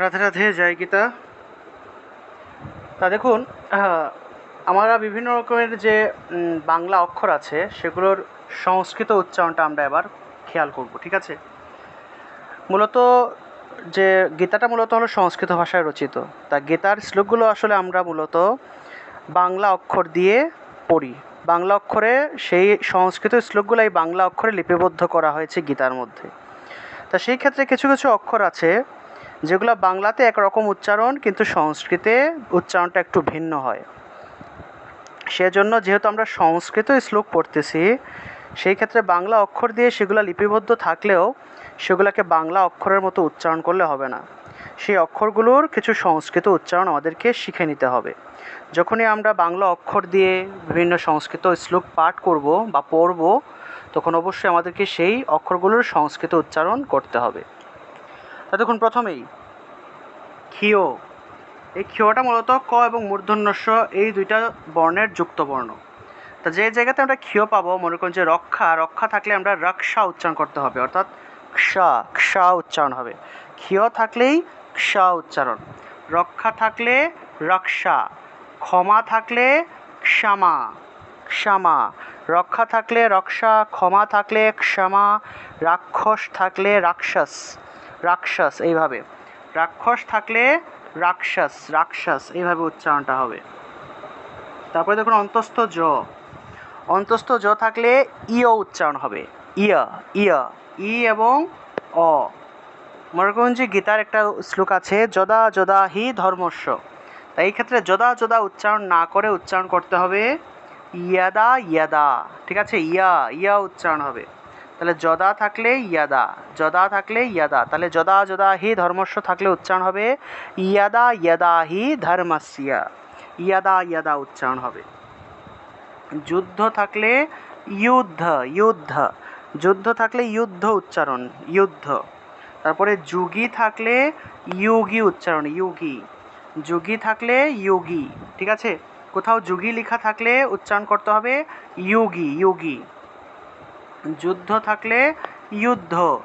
রাধে রাধে, জয় গীতা। তা দেখুন আমরা বিভিন্ন রকমের যে বাংলা অক্ষর আছে, সেগুলোর সংস্কৃত উচ্চারণটা আমরা এবার খেয়াল করব, ঠিক আছে? মূলত যে, গীতাটা মূলত হলো সংস্কৃত ভাষায় রচিত। তা গীতার শ্লোকগুলো আসলে আমরা মূলত বাংলা অক্ষর দিয়ে পড়ি। বাংলা অক্ষরে সেই সংস্কৃত শ্লোকগুলো এই বাংলা অক্ষরে লিপিবদ্ধ করা হয়েছে গীতার মধ্যে। তা সেই ক্ষেত্রে কিছু কিছু অক্ষর আছে যেগুলো বাংলাতে একরকম উচ্চারণ, কিন্তু সংস্কৃতে উচ্চারণটা একটু ভিন্ন হয়। সেজন্য যেহেতু আমরা সংস্কৃত শ্লোক পড়তেছি, সেই ক্ষেত্রে বাংলা অক্ষর দিয়ে সেগুলো লিপিবদ্ধ থাকলেও সেগুলোকে বাংলা অক্ষরের মতো উচ্চারণ করলে হবে না। সেই অক্ষরগুলোর কিছু সংস্কৃত উচ্চারণ আমাদেরকে শিখে নিতে হবে। যখনই আমরা বাংলা অক্ষর দিয়ে বিভিন্ন সংস্কৃত শ্লোক পাঠ করব বা পড়ব, তখন অবশ্যই আমাদেরকে সেই অক্ষরগুলোর সংস্কৃত উচ্চারণ করতে হবে। দেখুন প্রথমেই ক্ষিয়। এই ক্ষিয়টা মূলত ক এবং মূর্ধন্যস্ব এই দুইটা বর্ণের যুক্ত বর্ণ। তা যে জায়গাতে আমরা ক্ষিয় পাবো, মনে করুন যে রক্ষা রক্ষা থাকলে আমরা রক্ষা উচ্চারণ করতে হবে, অর্থাৎ ক্ষা ক্ষা উচ্চারণ হবে। ক্ষিয় থাকলেই ক্ষা উচ্চারণ। রক্ষা থাকলে রক্ষা, ক্ষমা থাকলে ক্ষমা ক্ষমা। রক্ষা থাকলে রক্ষা, ক্ষমা থাকলে ক্ষমা, রাক্ষস থাকলে রাক্ষস। রাক্ষস, এইভাবে। রাক্ষস থাকলে রাক্ষস রাক্ষস, এইভাবে উচ্চারণটা হবে। তারপরে দেখুন, অন্তস্থ জ। অন্তস্থ জ থাকলে ইয় উচ্চারণ হবে। ইয়া ইয়া, ই এবং অ। মনে করুন যে গীতার একটা শ্লোক আছে, যদা যদা হি ধর্মস্য। তাই এই ক্ষেত্রে যদা যদা উচ্চারণ না করে উচ্চারণ করতে হবে, ইয়াদা ইয়াদা। ঠিক আছে? ইয়া ইয়া উচ্চারণ হবে। তাহলে যদা থাকলে ইয়াদা, যদা থাকলে ইয়াদা, তাহলে যদা যদা হি ধর্মস্য থাকলে উচ্চারণ হবে, ইয়াদা ইয়াদা হি ধর্মস্য, ইয়াদা ইয়াদা উচ্চারণ হবে। যুদ্ধ থাকলে যুদ্ধ যুদ্ধ যুদ্ধ থাকলে যুদ্ধ উচ্চারণ যুদ্ধ তারপরে যুগী থাকলে ইয়োগী উচ্চারণ ইয়োগী যুগী থাকলে যোগী ঠিক আছে? কোথাও যুগী লেখা থাকলে উচ্চারণ করতে হবে যোগী যোগী যুদ্ধ থাকলে যুদ্ধ,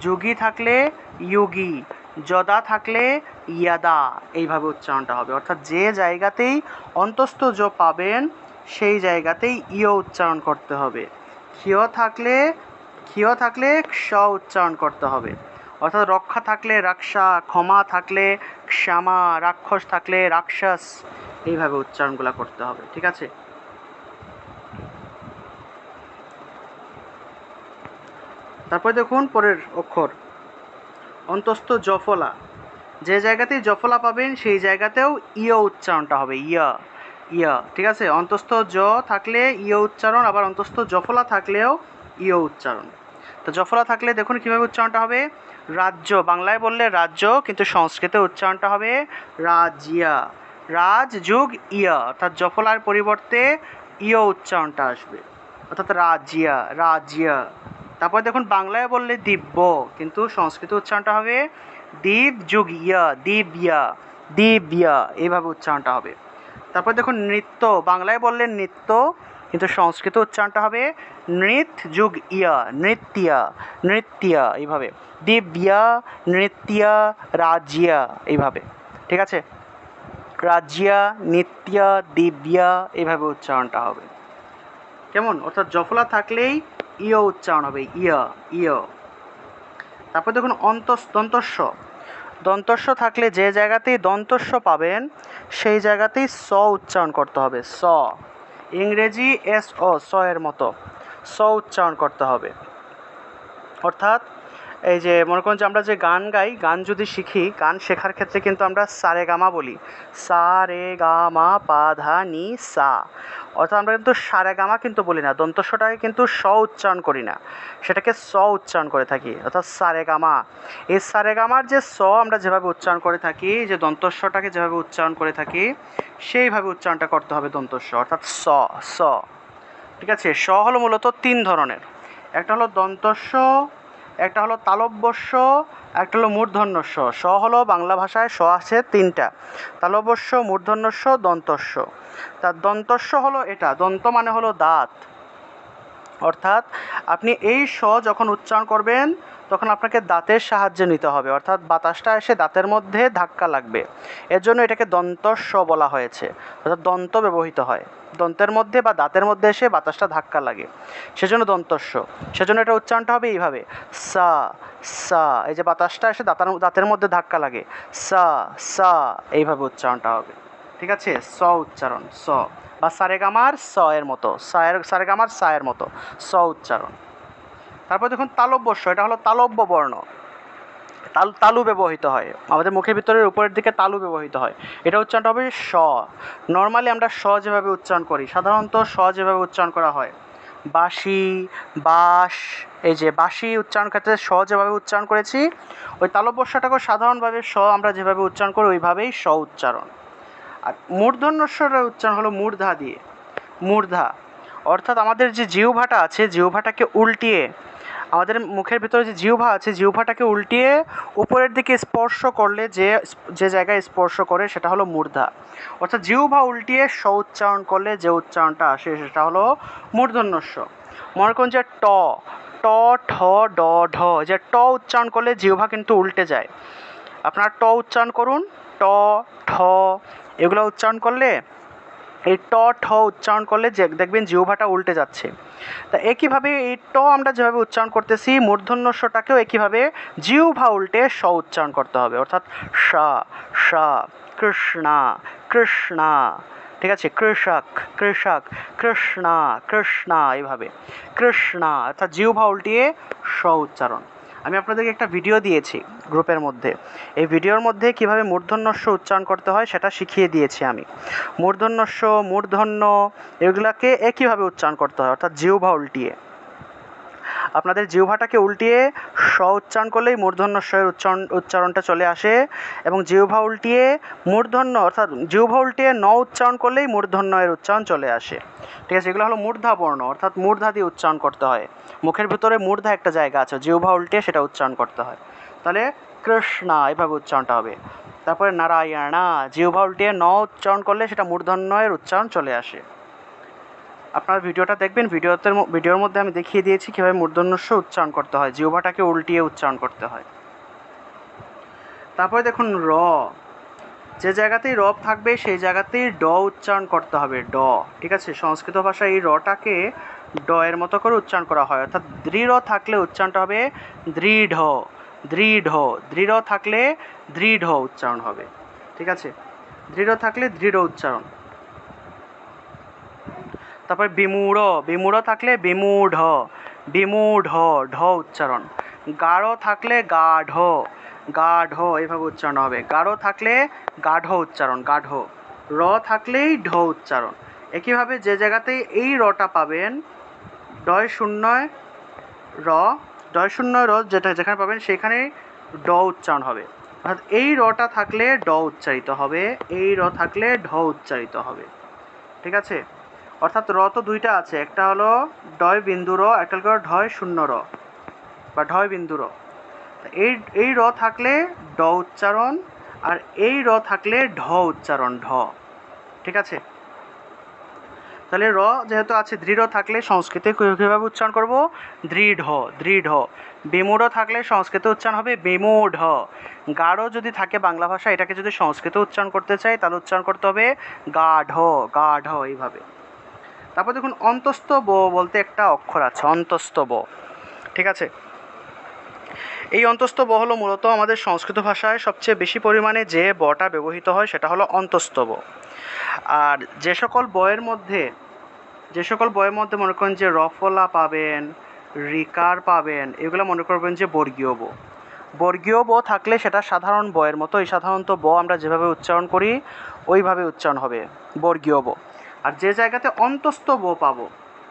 যুগী থাকলে যোগী, যদা থাকলে ইয়াদা, এইভাবে উচ্চারণটা হবে। অর্থাৎ যে জায়গাতেই অন্তস্থ জ পাবেন, সেই জায়গাতেই ইয় উচ্চারণ করতে হবে। ক্ষিয় থাকলে ক্ষিয় থাকলে ক্ষ উচ্চারণ করতে হবে। অর্থাৎ রক্ষা থাকলে রাক্ষা ক্ষমা থাকলে ক্ষমা, রাক্ষস থাকলে রাক্ষস, এইভাবে উচ্চারণগুলো করতে হবে। ঠিক আছে? তারপরে দেখুন পরের অক্ষর। অন্তস্থ জফলা। যে জায়গাতেই জফলা পাবেন, সেই জায়গাতেও ইয় উচ্চারণটা হবে। ইয়া ইয়া, ঠিক আছে? অন্তস্থ জ থাকলে ইয় উচ্চারণ, আবার অন্তস্থ জফলা থাকলেও ইয় উচ্চারণ। তো জফলা থাকলে দেখুন কীভাবে উচ্চারণটা হবে? রাজ্য, বাংলায় বললে রাজ্য, কিন্তু সংস্কৃতে উচ্চারণটা হবে রাজিয়া। রাজ যুগ ইয়া, অর্থাৎ জফলার পরিবর্তে ইয় উচ্চারণটা আসবে। অর্থাৎ রাজিয়া রাজিয়া। তারপর দেখুন বাংলায় বললে দিব্য, কিন্তু সংস্কৃত উচ্চারণটা হবে দীপ যুগ ইয়া দিব্যা দিব্যা এইভাবে উচ্চারণটা হবে। তারপর দেখুন নৃত্য, বাংলায় বললে নৃত্য, কিন্তু সংস্কৃত উচ্চারণটা হবে নৃত যুগ ইয়া নৃত্যা নৃত্যা এইভাবে দিব্যা, নৃত্যা, রাজিয়া এইভাবে ঠিক আছে? রাজিয়া, নিত্যা, দিব্যা এইভাবে উচ্চারণটা হবে। কেমন? অর্থাৎ জফলা থাকলেই ইয় উচ্চারণ হবে, ইয় ইয়। তারপর দেখুন, অন্তস, দন্তস্ব। দন্তস্ব থাকলে যে জায়গাতেই দন্তস্ব পাবেন, সেই জায়গাতেই স উচ্চারণ করতে হবে, স। ইংরেজি এস ও, স এর মতো। স উচ্চারণ করতে হবে। অর্থাৎ এই যে মনে করুন যে আমরা যে গান গাই, গান যদি শিখি, গান শেখার ক্ষেত্রে কিন্তু আমরা সারে গামা বলি। সা রে গা নি সা। অর্থাৎ আমরা কিন্তু সারে গামা কিন্তু বলি না দন্তস্বটাকে কিন্তু স উচ্চারণ করি না। সেটাকে স উচ্চারণ করে থাকি, অর্থাৎ সারে গামা এই সারে গামার যে স আমরা যেভাবে উচ্চারণ করে থাকি, যে দন্তস্বটাকে যেভাবে উচ্চারণ করে থাকি, সেইভাবে উচ্চারণটা করতে হবে দন্তস্ব অর্থাৎ স স। ঠিক আছে? স হলো মূলত তিন ধরনের। একটা হলো দন্তস্ব একটা হলো তালব্যস্য, একটা হলো মূর্ধন্যস্য। স হলো বাংলা ভাষায় স আছে তিনটা। তালব্যস্য, মূর্ধন্যস্য, দন্তস্য। তার দন্তস্য হলো এটা, দন্ত মানে হলো দাঁত। অর্থাৎ আপনি এই স যখন উচ্চারণ করবেন, তখন আপনাকে দাঁতের সাহায্যে নিতে হবে। অর্থাৎ বাতাসটা এসে দাঁতের মধ্যে ধাক্কা লাগবে। এর জন্য এটাকে দন্ত স বলা হয়েছে। অর্থাৎ দন্ত ব্যবহৃত হয়। দন্তের মধ্যে বা দাঁতের মধ্যে এসে বাতাসটা ধাক্কা লাগে। সেজন্য দন্তস্ব। সেজন্য এটা উচ্চারণটা হবে এইভাবে। সা সা, এই যে বাতাসটা এসে দাঁতার দাঁতের মধ্যে ধাক্কা লাগে। সা সা, এইভাবে উচ্চারণটা হবে। ঠিক আছে? স উচ্চারণ, স। বা সারেগামার স এর মতো, সায়ের, সারেগামার সা এর মতো, স উচ্চারণ। তারপর দেখুন তালব্যস্য এটা হলো তালব্য বর্ণ। তাল, তালু ব্যবহৃত হয়। আমাদের মুখের ভিতরের উপরের দিকে তালু ব্যবহৃত হয়। এটা উচ্চারণটা হবে স। নর্মালি আমরা স যেভাবে উচ্চারণ করি, সাধারণত স যেভাবে উচ্চারণ করা হয়। বাঁশি, বাঁশ, এই যে বাঁশি উচ্চারণ ক্ষেত্রে স যেভাবে উচ্চারণ করেছি, ওই তালব্যস্যটাকেও সাধারণভাবে স আমরা যেভাবে উচ্চারণ করি, ওইভাবেই স উচ্চারণ। মূর্ধন্যস্বরের উচ্চারণ হলো মূর্ধা দিয়ে। মূর্ধা। অর্থাৎ আমাদের যে জিহ্বাটা আছে, জিহ্বাটাকে উল্টিয়ে, আমাদের মুখের ভিতরে যে জিহ্বা আছে, জিহ্বাটাকে উল্টিয়ে উপরের দিকে স্পর্শ করলে যে যে জায়গায় স্পর্শ করে সেটা হলো মূর্ধা। অর্থাৎ জিহ্বা উল্টিয়ে স উচ্চারণ করলে যে উচ্চারণটা আসে সেটা হলো মূর্ধন্যস্ব। মনে করুন যে ট ট, ঠ, ড, ঢ, যে ট উচ্চারণ করলে জিহ্বা কিন্তু উল্টে যায়। আপনারা ট উচ্চারণ করুন, ট, ঠ এগুলো উচ্চারণ করলে, এই ট, ঠ উচ্চারণ করলে যে দেখবেন জিহ্বাটা উল্টে যাচ্ছে। তা একইভাবে এই ট আমরা যেভাবে উচ্চারণ করতেছি, মূর্ধন্যস্বটাকেও একইভাবে জিহ্বা উল্টে স উচ্চারণ করতে হবে। অর্থাৎ সা সা, কৃষ্ণা কৃষ্ণা, ঠিক আছে? কৃষক কৃষক, কৃষ্ণা কৃষ্ণা, এইভাবে। কৃষ্ণা, অর্থাৎ জিহ্বা উল্টিয়ে স উচ্চারণ। আমি আপনাদেরকে একটা ভিডিও দিয়েছি গ্রুপের মধ্যে। এই ভিডিওর মধ্যে কীভাবে মূর্ধন্যস্য উচ্চারণ করতে হয় সেটা শিখিয়ে দিয়েছি আমি। মূর্ধন্যস্য, মূর্ধন্য, এগুলাকে একইভাবে উচ্চারণ করতে হয়? অর্থাৎ জিহ্বা উল্টিয়ে। আপনাদের জিহ্বাটাকে উল্টিয়ে স উচ্চারণ করলেই মূর্ধন্যস্বয়ের উচ্চারণ, উচ্চারণটা চলে আসে এবং জিহ্বা উল্টিয়ে মূর্ধন্য, অর্থাৎ জিহ্বা উল্টিয়ে ন উচ্চারণ করলেই মূর্ধন্যয়ের উচ্চারণ চলে আসে। ঠিক আছে, এগুলো হলো মূর্ধা বর্ণ অর্থাৎ মূর্ধা দিয়ে উচ্চারণ করতে হয়। মুখের ভিতরে মূর্ধা একটা জায়গা আছে, জিহ্বা উল্টিয়ে সেটা উচ্চারণ করতে হয়। তাহলে কৃষ্ণা এভাবে উচ্চারণটা হবে। তারপরে নারায়ণা, জিহ্বা উল্টিয়ে ন উচ্চারণ করলে সেটা মূর্ধন্যয়ের উচ্চারণ চলে আসে। আপনারা ভিডিওটা দেখবেন ভিডিওতে ভিডিওর মধ্যে আমি দেখিয়ে দিয়েছি কীভাবে মূর্ধন্যস্য উচ্চারণ করতে হয়, জিহ্বাটাকে উল্টিয়ে উচ্চারণ করতে হয়। তারপরে দেখুন, র। যে জায়গাতেই রব থাকবে, সেই জায়গাতেই ড উচ্চারণ করতে হবে, ড। ঠিক আছে? সংস্কৃত ভাষায় এই রটাকে ড এর মতো করে উচ্চারণ করা হয়। অর্থাৎ দৃঢ় থাকলে উচ্চারণটা হবে দৃঢ় দৃঢ় দৃঢ় থাকলে দৃঢ় উচ্চারণ হবে। ঠিক আছে? দৃঢ় থাকলে দৃঢ় উচ্চারণ। তারপর বিমূঢ় বিমূঢ় থাকলে বিমূঢ় বিমূঢ়, ঢ উচ্চারণ। গাঢ় থাকলে গাঢ় গাঢ় এইভাবে উচ্চারণ হবে। গাঢ় থাকলে গাঢ় উচ্চারণ, গাঢ়। র থাকলেই ঢ উচ্চারণ। একইভাবে যে জায়গাতেই এই রটা পাবেন ডয় শূন্য র ডয় শূন্য র যেটা যেখানে পাবেন সেখানে ড উচ্চারণ হবে। অর্থাৎ এই রটা থাকলে ড উচ্চারিত হবে, এই র থাকলে ঢ উচ্চারিত হবে। ঠিক আছে? অর্থাৎ র তো দুইটা আছে। একটা হলো ডয় বিন্দু র, একটা হলো ঢয় শূন্য র, বা ঢয় বিন্দু র। এই এই র থাকলে ড উচ্চারণ আর এই র থাকলে ঢ উচ্চারণ, ঢ। ঠিক আছে? তাহলে র যেহেতু আছে, দৃঢ় থাকলে সংস্কৃতে কীভাবে উচ্চারণ করব? দৃঢ় দৃঢ়। বিমূঢ় থাকলে সংস্কৃতে উচ্চারণ হবে বিমূঢ়। গাঢ় যদি থাকে বাংলা ভাষা এটাকে যদি সংস্কৃত উচ্চারণ করতে চাই, তাহলে উচ্চারণ করতে হবে গাঢ় গাঢ় এইভাবে। তারপর দেখুন অন্তস্থ ব বলতে একটা অক্ষর আছে, অন্তস্থ ঠিক আছে? এই অন্তস্থ ব হলো মূলত আমাদের সংস্কৃত ভাষায় সবচেয়ে বেশি পরিমাণে যে বটা ব্যবহৃত হয় সেটা হলো অন্তস্থ আর যে সকল বয়ের মধ্যে, যে সকল বইয়ের মধ্যে মনে করেন যে রফলা পাবেন, রিকার পাবেন, এগুলো মনে করবেন যে বর্গীয় ব। বর্গীয় ব থাকলে সেটা সাধারণ বয়ের মতো, এই সাধারণত ব আমরা যেভাবে উচ্চারণ করি, ওইভাবে উচ্চারণ হবে বর্গীয় ব। আর যে জায়গাতে অন্তস্থ ব পাবো,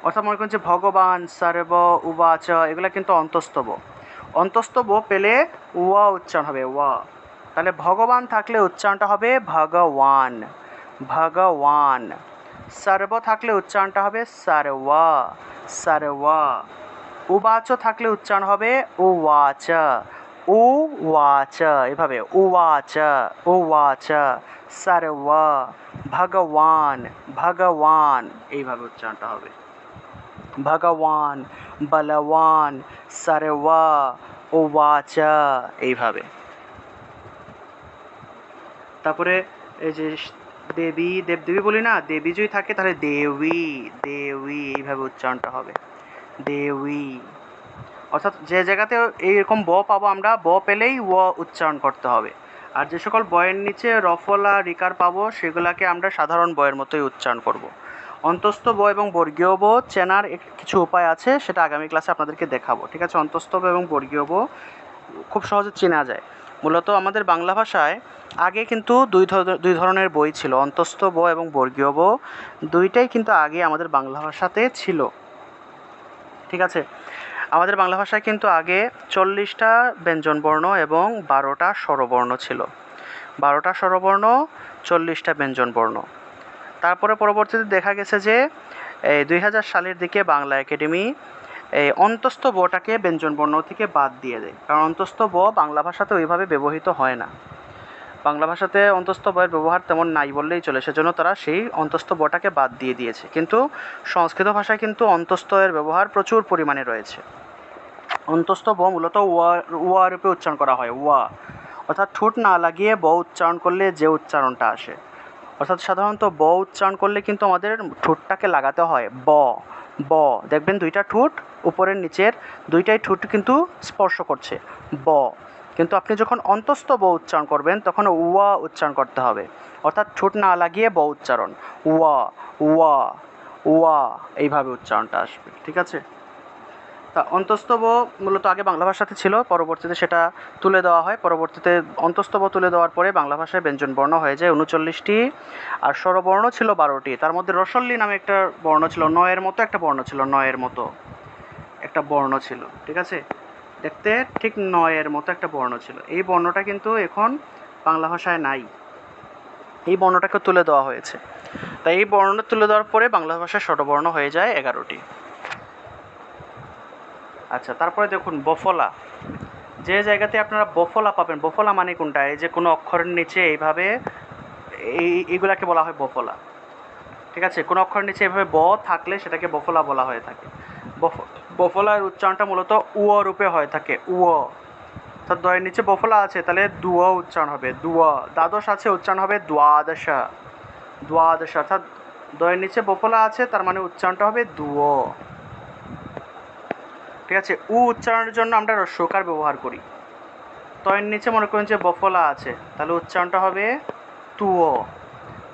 অর্থাৎ মনে করেন যে ভগবান, সর্ব, উবাচ, এগুলো কিন্তু অন্তস্থ ব অন্তস্থ পেলে ওয়া উচ্চারণ হবে ওয়া তাহলে ভগবান থাকলে উচ্চারণটা হবে ভগবান ভগবান। সর্ব থাকলে উচ্চারণটা হবে সর্বা সর্বা। উবাচ থাকলে উচ্চারণ হবে উওয়াচ উওয়াচ, এভাবে উওয়াচ উওয়াচ সর্ব ভগবান ভগবান, এইভাবে উচ্চারণটা হবে। ভগবান বলবান সারেওয়া ও ওয়াচা এইভাবে। তারপরে এই যে দেবী, দেবদেবী বলি না, দেবী যদি থাকে তাহলে দেবী দেবী, এইভাবে উচ্চারণটা হবে। দেবী। অর্থাৎ যে জায়গাতে এইরকম ব পাবো আমরা, ব পেলেই ও উচ্চারণ করতে হবে। আর যে সকল বয়ের নিচে রফলা, রিকার পাবো, সেগুলাকে আমরা সাধারণ বয়ের মতোই উচ্চারণ করব। অন্তস্থ ব এবং বর্গীয় ব চেনার কিছু উপায় আছে, সেটা আগামী ক্লাসে আপনাদেরকে দেখাবো, ঠিক আছে? অন্তস্থ ব এবং বর্গীয় ব খুব সহজে চেনা যায়। মূলত আমাদের বাংলা ভাষায় আগে কিন্তু দুই দুই ধরনের বই ছিল, অন্তস্থ ব এবং বর্গীয় ব। দুইটাই কিন্তু আগে আমাদের বাংলা ভাষাতে ছিল। ঠিক আছে? আমাদের বাংলা ভাষায় কিন্তু আগে চল্লিশটা ব্যঞ্জনবর্ণ এবং বারোটা স্বরবর্ণ ছিল। বারোটা স্বরবর্ণ, চল্লিশটা ব্যঞ্জনবর্ণ তারপরে পরবর্তীতে দেখা গেছে যে, এই দুই হাজার সালের দিকে বাংলা একাডেমি, এই অন্তস্থ বটাকে ব্যঞ্জনবর্ণ থেকে বাদ দিয়ে দেয়। কারণ অন্তস্থ ব বাংলা ভাষাতে ওইভাবে ব্যবহৃত হয় না। বাংলা ভাষাতে অন্তস্থ বয়ের ব্যবহার তেমন নাই বললেই চলে, সেজন্য তারা সেই অন্তস্থ বটাকে বাদ দিয়ে দিয়েছে। কিন্তু সংস্কৃত ভাষায় কিন্তু অন্তস্থ এর ব্যবহার প্রচুর পরিমাণে রয়েছে। অন্তস্থ ব মূলত ওয়া ওয়া রূপে উচ্চারণ করা হয় ওয়া অর্থাৎ ঠোঁট না লাগিয়ে ব উচ্চারণ করলে যে উচ্চারণটা আসে। অর্থাৎ সাধারণত ব উচ্চারণ করলে কিন্তু আমাদের ঠোঁটটাকে লাগাতে হয়, ব ব। দেখবেন দুইটা ঠোঁট, উপরের নিচের দুইটাই ঠোঁট কিন্তু স্পর্শ করছে, ব। কিন্তু আপনি যখন অন্তস্থ ব উচ্চারণ করবেন, তখন ওয়া উচ্চারণ করতে হবে। অর্থাৎ ঠোঁট না লাগিয়ে ব উচ্চারণ ওয়া ওয়া ওয়া এইভাবে উচ্চারণটা আসবে, ঠিক আছে? তা অন্তস্তব মূলত আগে বাংলা ভাষাতে ছিল, পরবর্তীতে সেটা তুলে দেওয়া হয়। পরবর্তীতে অন্তস্তব তুলে দেওয়ার পরে বাংলা ভাষায় ব্যঞ্জন বর্ণ হয়ে যায় উনচল্লিশটি আর স্বরবর্ণ ছিল বারোটি। তার মধ্যে রসল্লি নামে একটা বর্ণ ছিল, নয়ের মতো একটা বর্ণ ছিল, নয়ের মতো একটা বর্ণ ছিল, ঠিক আছে? দেখতে ঠিক নয়ের মতো একটা বর্ণ ছিল। এই বর্ণটা কিন্তু এখন বাংলা ভাষায় নাই। এই বর্ণটাকে তুলে দেওয়া হয়েছে। তাই এই বর্ণ তুলে দেওয়ার পরে বাংলা ভাষায় স্বরবর্ণ হয়ে যায় এগারোটি। আচ্ছা তারপরে দেখুন, বফলা। যে জায়গাতে আপনারা বফলা পাবেন, বফলা মানে কোনটা? এই যে কোনো অক্ষরের নিচে এইভাবে এই এইগুলাকে বলা হয় বফলা। ঠিক আছে? কোনো অক্ষরের নিচে এইভাবে ব থাকলে সেটাকে বফলা বলা হয়ে থাকে। বফ- বফলার উচ্চারণটা মূলত উয় রূপে হয়ে থাকে উয় অর্থাৎ দয়ের নিচে বফলা আছে, তাহলে দুয় উচ্চারণ হবে দুয় দ্বাদশ আছে, উচ্চারণ হবে দ্বাদশা। দ্বাদশ, অর্থাৎ দয়ের নিচে বফলা আছে, তার মানে উচ্চারণটা হবে দুয় ঠিক আছে? উ উচ্চারণের জন্য আমরা রস্যকার ব্যবহার করি। তয়ের নিচে মনে করেন যে বফলা আছে, তাহলে উচ্চারণটা হবে তুও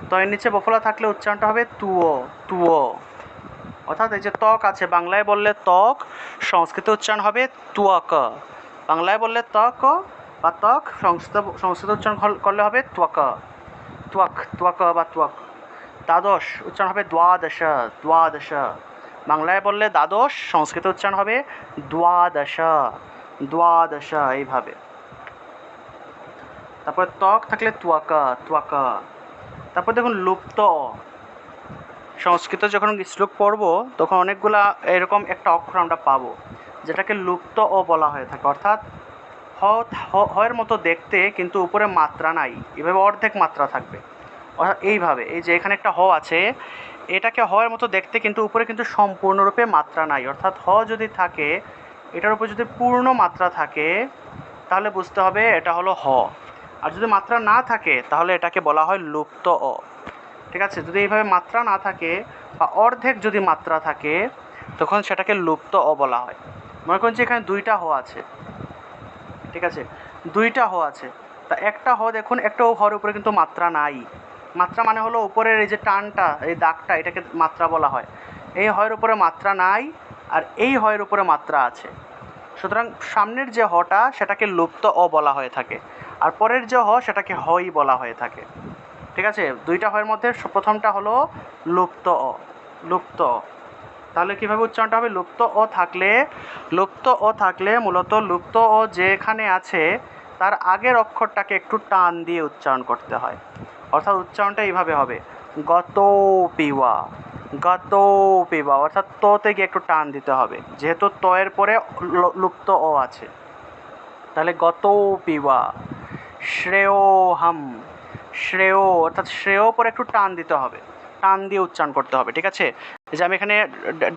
তয়ের নিচে বফলা থাকলে উচ্চারণটা হবে তুও তুও অর্থাৎ এই যে ত্বক আছে, বাংলায় বললে ত্বক, সংস্কৃত উচ্চারণ হবে তুয়াক বাংলায় বললে ত্বক বা ত্বক, সংস্কৃত সংস্কৃত উচ্চারণ করলে হবে ত্বক। ত্বক ত্বক বা ত্বক। দ্বাদশ, উচ্চারণ হবে দ্বাদশ দ্বাদশ। বাংলায় বললে দ্বাদশ, সংস্কৃত উচ্চারণ হবে দ্বাদশা দ্বাদশা এইভাবে। তারপর ত্বক থাকলে তুয়াকা ত্বকা। তারপর দেখুন লুপ্ত। সংস্কৃত যখন শ্লোক পড়ব, তখন অনেকগুলা এরকম একটা অক্ষর আমরা পাবো, যেটাকে লুপ্ত অ বলা হয়ে থাকে। অর্থাৎ হয়ের মতো দেখতে কিন্তু উপরে মাত্রা নাই, এভাবে অর্ধেক মাত্রা থাকবে। অর্থাৎ এইভাবে, এই যে এখানে একটা হ আছে এটাকে হওয়ার মতো দেখতে কিন্তু উপরে কিন্তু সম্পূর্ণরূপে মাত্রা নাই। অর্থাৎ হ যদি থাকে, এটার উপর যদি পূর্ণ মাত্রা থাকে, তাহলে বুঝতে হবে এটা হলো হ। আর যদি মাত্রা না থাকে, তাহলে এটাকে বলা হয় লুপ্ত অ। ঠিক আছে? যদি এইভাবে মাত্রা না থাকে বা অর্ধেক যদি মাত্রা থাকে, তখন সেটাকে লুপ্ত অ বলা হয়। মনে করুন যে এখানে দুইটা হ আছে। ঠিক আছে? দুইটা হ আছে। তা একটা হ দেখুন, একটা হর উপরে কিন্তু মাত্রা নাই। মাত্রা মানে হলো উপরের এই যে টানটা, এই দাগটা, এটাকে মাত্রা বলা হয়। এই হয়ের উপরে মাত্রা নাই, আর এই হয়ের উপরে মাত্রা আছে। সুতরাং সামনের যে হটা, সেটাকে লুপ্ত অ বলা হয়ে থাকে। আর পরের যে হ, সেটাকে হই বলা হয়ে থাকে। ঠিক আছে? দুইটা হয়ের মধ্যে প্রথমটা হলো লুপ্ত অ। লুপ্ত অ। তাহলে কীভাবে উচ্চারণটা হবে? লুপ্ত অ থাকলে, লুপ্ত অ থাকলে মূলত লুপ্ত অ যেখানে আছে, তার আগের অক্ষরটাকে একটু টান দিয়ে উচ্চারণ করতে হয়। অর্থাৎ উচ্চারণটা এইভাবে হবে। গত পিওয়া গত পিওয়া অর্থাৎ তোতে গিয়ে একটু টান দিতে হবে। যেহেতু তয়ের পরে লুপ্ত ও আছে। তাহলে গত পিওয়া শ্রেয় হাম শ্রেয় অর্থাৎ শ্রেয় পরে একটু টান দিতে হবে। টান দিয়ে উচ্চারণ করতে হবে, ঠিক আছে? যে আমি এখানে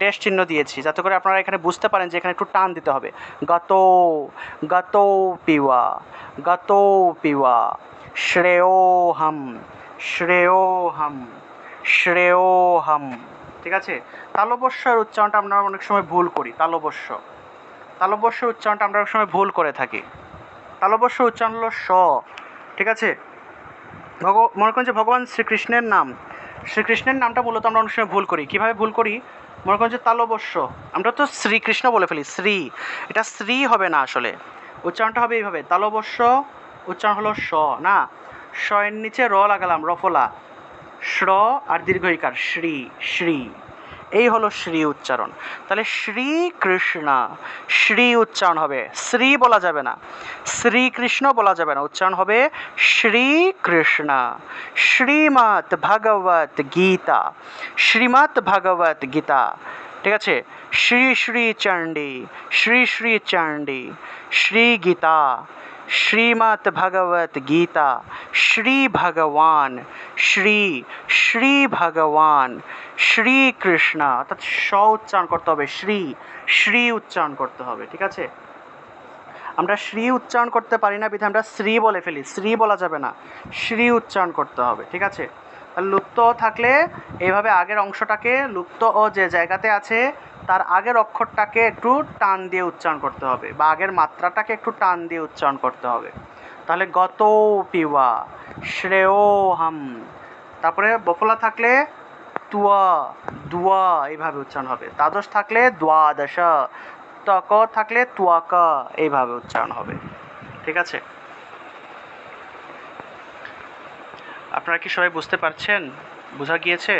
ড্যাশ চিহ্ন দিয়েছি, যাতে করে আপনারা এখানে বুঝতে পারেন যে এখানে একটু টান দিতে হবে। গত গত পিওয়া গত পিওয়া শ্রেয়োহম শ্রেয়োহম শ্রেয়োহম। ঠিক আছে? তালবস্যের উচ্চারণটা আমরা অনেক সময় ভুল করি তালবস্য তালবস্যের উচ্চারণটা আমরা অনেক সময় ভুল করে থাকি। তালবস্য উচ্চারণ হলো স। ঠিক আছে? ভগ মনে করেন যে ভগবান শ্রীকৃষ্ণের নাম। শ্রীকৃষ্ণের নামটা মূলত আমরা অনেক সময় ভুল করি। কীভাবে ভুল করি? মনে করেন যে তালবস্য আমরা তো শ্রীকৃষ্ণ বলে ফেলি, শ্রী। এটা শ্রী হবে না আসলে। উচ্চারণটা হবে এইভাবে তালবস্য উচ্চারণ হলো স না? এর নিচে র লাগালাম, রফলা। শ্র আর দীর্ঘইকার শ্রী শ্রী। এই হলো শ্রী উচ্চারণ। তাহলে শ্রী শ্রীকৃষ্ণ শ্রী উচ্চারণ হবে, শ্রী বলা যাবে না। শ্রীকৃষ্ণ বলা যাবে না, উচ্চারণ হবে শ্রী শ্রীকৃষ্ণ শ্রীমৎ ভগবত গীতা, শ্রীমৎ ভগবত গীতা। ঠিক আছে? শ্রী শ্রী চণ্ডী, শ্রী শ্রী চণ্ডী, শ্রী গীতা। শ্রীমৎ ভগবত গীতা শ্রী ভগবান শ্রী শ্রী ভগবান শ্রীকৃষ্ণ অর্থাৎ স উচ্চারণ করতে হবে শ্রী শ্রী উচ্চারণ করতে হবে, ঠিক আছে? আমরা শ্রী উচ্চারণ করতে পারি না বিধে আমরা শ্রী বলে ফেলি শ্রী বলা যাবে না শ্রী উচ্চারণ করতে হবে, ঠিক আছে? লুপ্ত থাকলে এইভাবে আগের অংশটাকে লুপ্ত ও যে জায়গাতে আছে তার আগের অক্ষরটাকে একটু টান দিয়ে উচ্চারণ করতে হবে বা আগের মাত্রাটাকে একটু টান দিয়ে উচ্চারণ করতে হবে। তাহলে গত পিওয়া, শ্রেয়োহাম। তারপরে বফলা থাকলে তুয়া, দুয়া এইভাবে উচ্চারণ হবে। দ্বাদশ থাকলে দ্বাদশ, তক থাকলে তুয়াক এইভাবে উচ্চারণ হবে। ঠিক আছে? আপনারা কি সবাই বুঝতে পারছেন? বোঝা গিয়েছে?